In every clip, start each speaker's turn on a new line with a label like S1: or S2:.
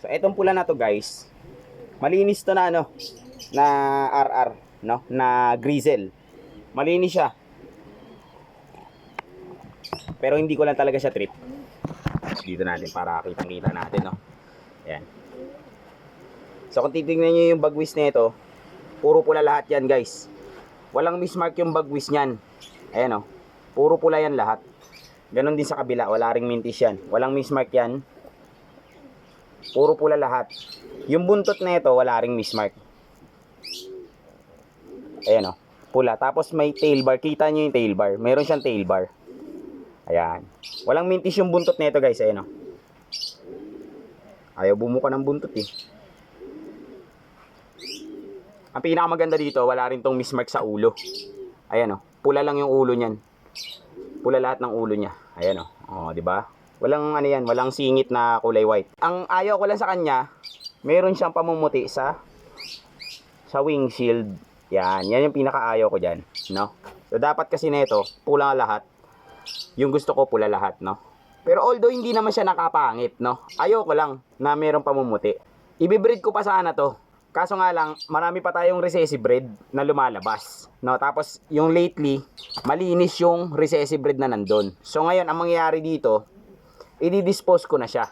S1: So, etong pula na to guys, malinis to na ano, na RR, no? Na grizzle. Malinis siya. Pero hindi ko lang talaga siya trip. Dito natin para kitang-kita natin, no? Ayan. So, kung titignan nyo yung bagwis na ito, puro pula lahat yan, guys. Walang mismark yung bagwis niyan. Ayan, oh. Puro pula yan lahat. Ganon din sa kabila, wala ring mintis yan. Walang mismark yan. Puro pula lahat. Yung buntot na ito, wala ring mismark. Ayan o. Pula. Tapos may tail bar. Kita nyo yung tail bar. Meron siyang tail bar. Ayan. Walang mintis yung buntot na ito guys. Ayan o. Ayaw bumuka ng buntot eh. Ang pinakamaganda dito, wala rin tong mismark sa ulo. Ayan o. Pula lang yung ulo niyan. Pula lahat ng ulo niya. Ayan o. O, di ba? Walang ano yan, walang singit na kulay white. Ang ayaw ko lang sa kanya, meron siyang pamumuti sa sa windshield. Yan, yan yung pinakaayaw ko diyan, no? So dapat kasi nito, pula lahat. Yung gusto ko pula lahat, no? Pero although hindi naman siya nakapangit, no? Ayaw ko lang na meron pamumuti. Ibibreed ko pa sana to. Kaso nga lang, marami pa tayong recessive breed na lumalabas. No, tapos yung lately, malinis yung recessive breed na nandun. So ngayon, ang mangyayari dito, i-dispose ko na siya.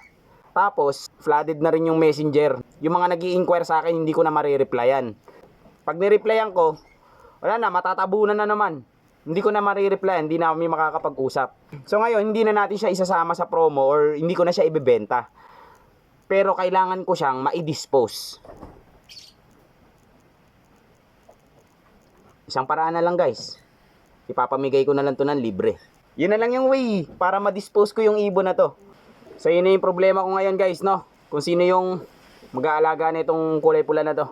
S1: Tapos, flooded na rin yung messenger. Yung mga nag inquire sa akin, hindi ko na marireplyan. Pag nireplyan ko, wala na, matatabunan na naman. Hindi ko na marireplyan, hindi na kami makakapag-usap. So ngayon, hindi na natin siya isasama sa promo or hindi ko na siya ibebenta. Pero kailangan ko siyang ma-dispose. Isang paraan na lang guys. Ipapamigay ko na lang to ng libre. Yun na lang yung way para ma-dispose ko yung ibon na to. So yun na yung problema ko ngayon guys, no? Kung sino yung mag-aalaga na itong kulay pula na to.